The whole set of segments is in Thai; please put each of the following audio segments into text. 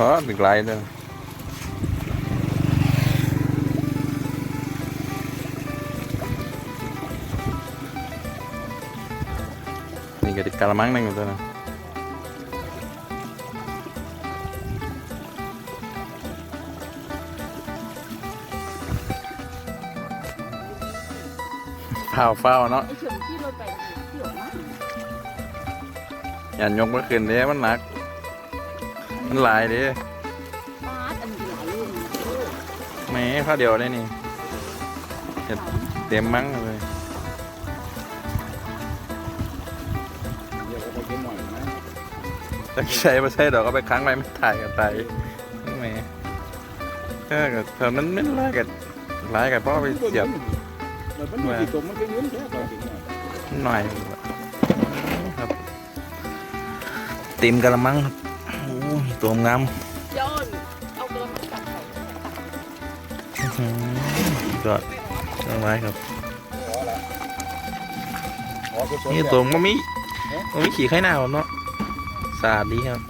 อ๋อถึงไรเด้อนี่ก็ติดกะละมังนั่งอยู่ตัวนะเฝ้าเฝ้าเนาะ ไอ้เฉิมที่เราไปเที่ยวนะอย่ายกมาขึ้นเด้มันหนัก มันหลายเด้ปาดอันใหญ่เลยแหม่ข้าวเดียวได้นี่เห็ดเต็มมั้งเลยเดี๋ยวก็ไปกินหน่อยนะแต่ใช้ไม่ใช่ดอกก็ไปค้างไว้ไม่ถ่ายกันตายแหม่ถ้าเกิดแถวนั้นไม่ร้ายกันร้ายกันเพราะเอาไปเสียบมันเป็นที่ตรงมันก็ยืนแค่ไปถึงเนี่ยหน่อยครับเต็มกระมังครับ โอ้ยตัวงามย้อนเอากระมังจับใส่อื้อหือก็ต้นไม้ครับนี่ตัวมันมีมันมีขี่ไข่หน้าผมเนาะสะอาดดีครับ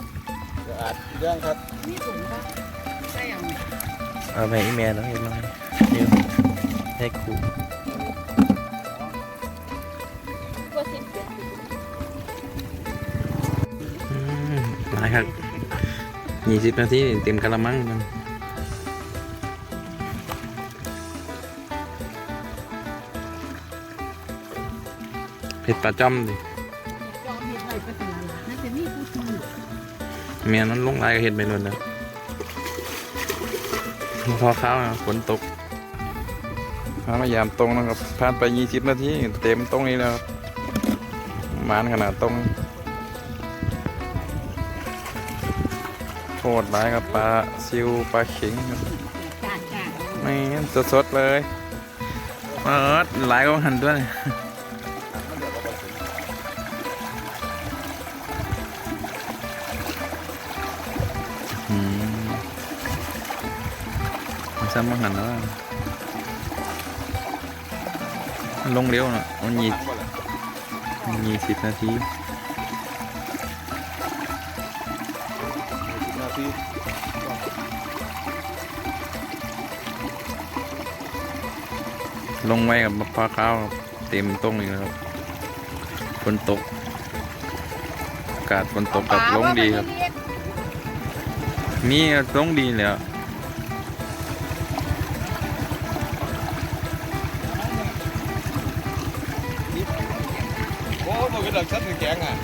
สะอาดย่างครับนี่ถุงปะใช่ยังเอาไปอีเมลแล้วเห็นไหมเดี๋ยวให้ครูก็สิบเจ็ดสิบอืมมาครับ ยี่สิบนาทีเต็มกระมังมันเผ็ดปลาจ้อมดิเมียนั้นลงลายก็เห็ดไปเลยนะพอเข้าวนะฝนตกพามายามตรงนะครับผ่านไปยี่สิบนาทีเต็มตรงนี้แล้วครับมานขนาดตรง โคตรร้ายครับปลาซิวปลาเข็งครับจ้าจ้าไม่สดๆเลยเปิดหลายก็หันด้วยอืมซ้ำมาหันแล้วลงเร็วนะมันยี่มันยี่สิบนาที สิบนาทีลงไว้กับมะพร้าวขาวครับเต็มต้งอีกแล้วครับฝนตกอากาศฝนตกกับลงดีครับมีลงดีแล้วโอ้มันก็ดักชัดถึงแกงอะ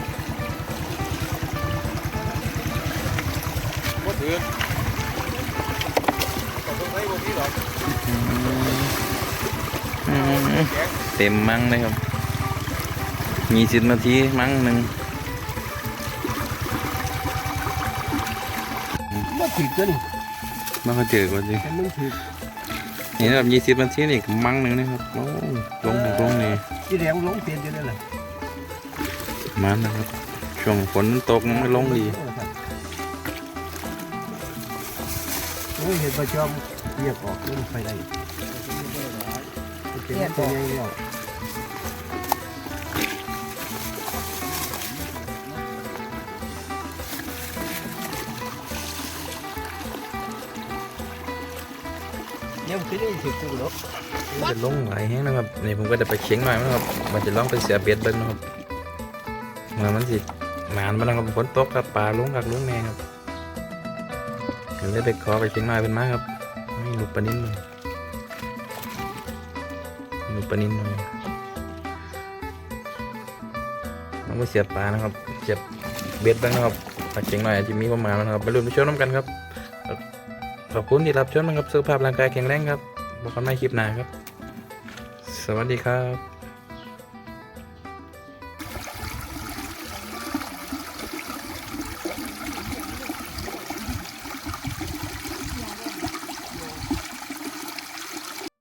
ก็ถือก็ต้องใช้พวกนี้หรอกอืมอืมแกงเต็มมั้งเลยครับ มีสิบนาทีมั้งหนึ่งมันถือกันมาเขาเจอก่อนสิแต่มันถือนี่แบบยี่สิบ20นาทีนี่ก็มั้งหนึ่งนะครับโอ้ลงหนึ่งลงนี่ที่แดงลงเปลี่ยนอยู่นั่นแหละมันนะครับ ช่วงฝนตกมันไม่ลงดี อ้ยเห็นประจอมเรียกออกมันไปได้เรียกออกยังไม่ได้ถือกูหรอกจะลงหลแห้งนะครับนี่ผมก็จะไปเชียงหม่อยนะครับ มันจะลองไปเสียเบ็ดเบิ้งนะครับมามันสิหมานมาแล้วครับฝนตกครับปลาลุงกับลุงแม่ครับ เดี๋ยวเลยไปขอไปเชียงใหม่เป็นมาครับนี่ลูกปลานิ่มเลยลูกปลานิ่มเลยต้องไปเสียบปลานะครับ เสียบเบ็ดบ้างนะครับไปเชียงใหม่อาจะมีประมาณนะครับไปลุ้นไปชมน้ำกันครับขอบคุณที่รับชมนะครับสุขภาพร่างกายแข็งแรงครับบกกันในคลิปหน้าครับ สวัสดีครับ